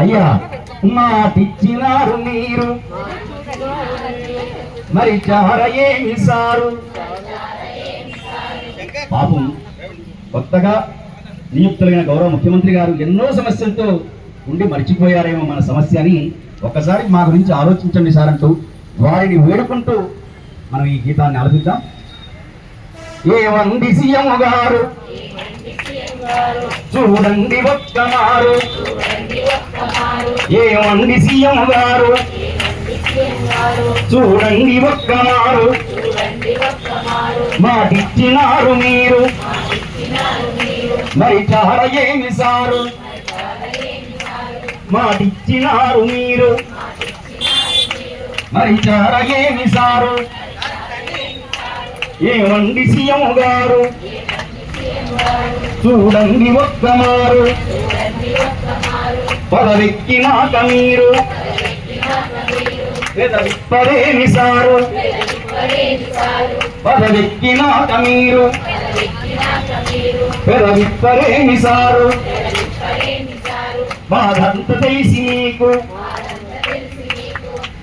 అయ్యా మాటిచ్చినారు మీరు. మరి చార ఏమి సారు? పాపం కొత్తగా నియుక్తులైన గౌరవ ముఖ్యమంత్రి గారు ఎన్నో సమస్యలతో ఉండి మర్చిపోయారేమో మన సమస్య అని ఒక్కసారి మా గురించి ఆలోచించండి సార్ అంటూ వారిని వేడుకుంటూ మనం ఈ గీతాన్ని ఆలోచిద్దాం ఏమంది సీఎం గారు? చూడండి ఒక్క మారు. ఏమంది సీఎం గారు? చూడండి ఒక్క మారు. మాటిచ్చినారు మీరు. మరి చార ఏమి సారు? మాటిచ్చినారు మీరు. మరి చార ఏమి సారు? ఏమండి సీఎం గారు? చూడండి ఒక్క మారు పదవెక్కినాక మీరు పెదవిప్పరేమి సారు. పదవెక్కినాక మీరు పెదవిప్పరేమి సారు. బాధంత తెలిసి నీకు.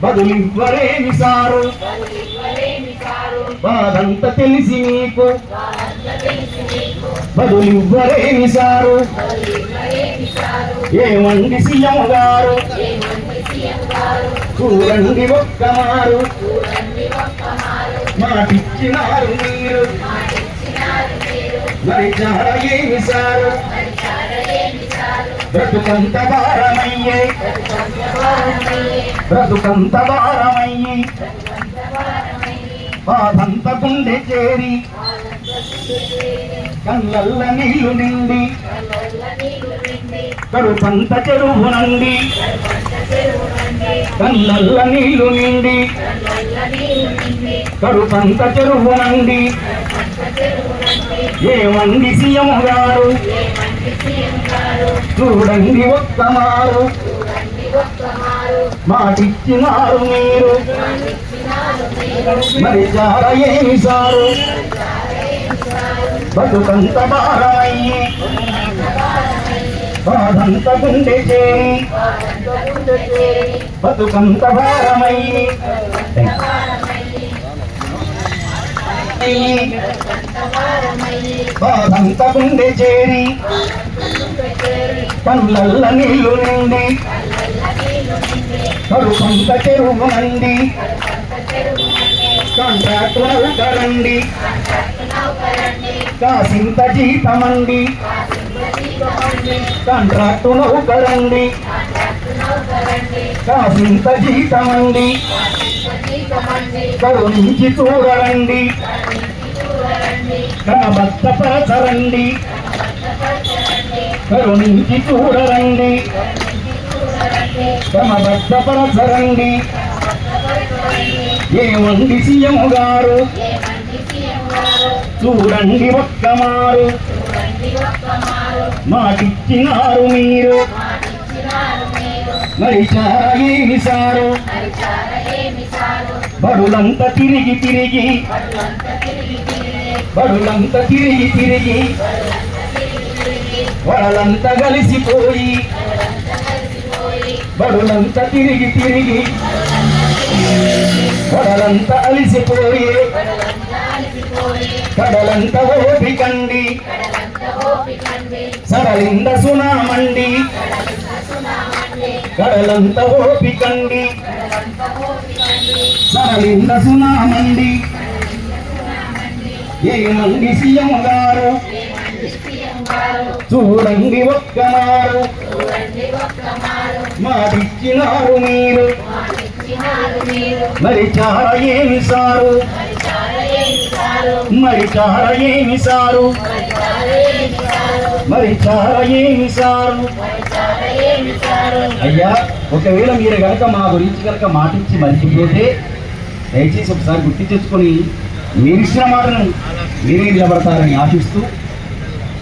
బదులివ్వరేమి సారు. బాధంత తెలిసి నీకు. బదులివ్వరేమి సారు. ఏమండి సీఎం గారు? చూడండి ఒక్క మారు మాటిచ్చినారు మీరు. మరి చార ఏమి సారు? బ్రతుకంత భారమయ్యే. బ్రతుకంత భారమయ్యి. బాధంత గుండె చేరి. కళ్ళల్ల నీళ్ళు నిండి. కరుపంత చెరువు నండి. కన్నల్ల నీళ్ళు నిండి. కరుపంత చెరువు నండి. ఏమండి సీఎం గారు? చూడండి ఒక్క మాటిచ్చినారు మీరు. మరి చార ఏమి సారు? బతుకంత భారమయ్యి. బాధంత గుండె చేరి బతుకంత భారమై బాధంత గుండె చేరి పనులల్ల నీళ్ళు నిండి. కరుపంత చెరువు నండి కాంట్రాక్టు నౌకరండి. కాసింత జీతమండి. కాంట్రాక్టు నౌకరండి కాసింత జీతమండి కరుణించి చూడరండి కనబద్ధపరచరండి కరుణించి చూడరండి క్రమబద్ధపరచరండి ఏమంది సీఎం గారు? చూడండి ఒక్క మారు మాటిచ్చినారు మీరు. మరి చార ఏమి సారు బడులంతా తిరిగి తిరిగి. బడులంతా తిరిగి తిరిగి. వాళ్ళంతా కలిసిపోయి. బడులంతా తిరిగి తిరిగి. వడలంతా అలిసిపోయి. కడలంతా ఓపికండి. సడలింద సునామండి కడలంత ఓపికండి సడలింద సునామండి ఏమండి సీఎం గారు? చూడండి ఒక్కమారు. మాటిచ్చినారు మీరు. మరి చాలా ఏమి సారు? మరి చార ఏమి సారు? మరి చార ఏమి సారు? అయ్యా ఒకవేళ మీరు కనుక మా గురించి కనుక మాటిచ్చి మర్చిపోతే దయచేసి ఒకసారి గుర్తు తెచ్చుకొని మీరు ఇచ్చిన మాటను మీరే నిలబడతారని ఆశిస్తూ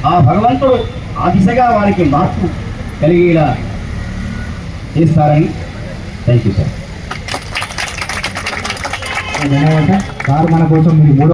ఆ భగవంతుడు ఆ దిశగా వారికి మార్పు కలిగేలా చేస్తారని థ్యాంక్ యూ సార్ ధన్యవాదాలు. సార్ మన కోసం మీరు మూడో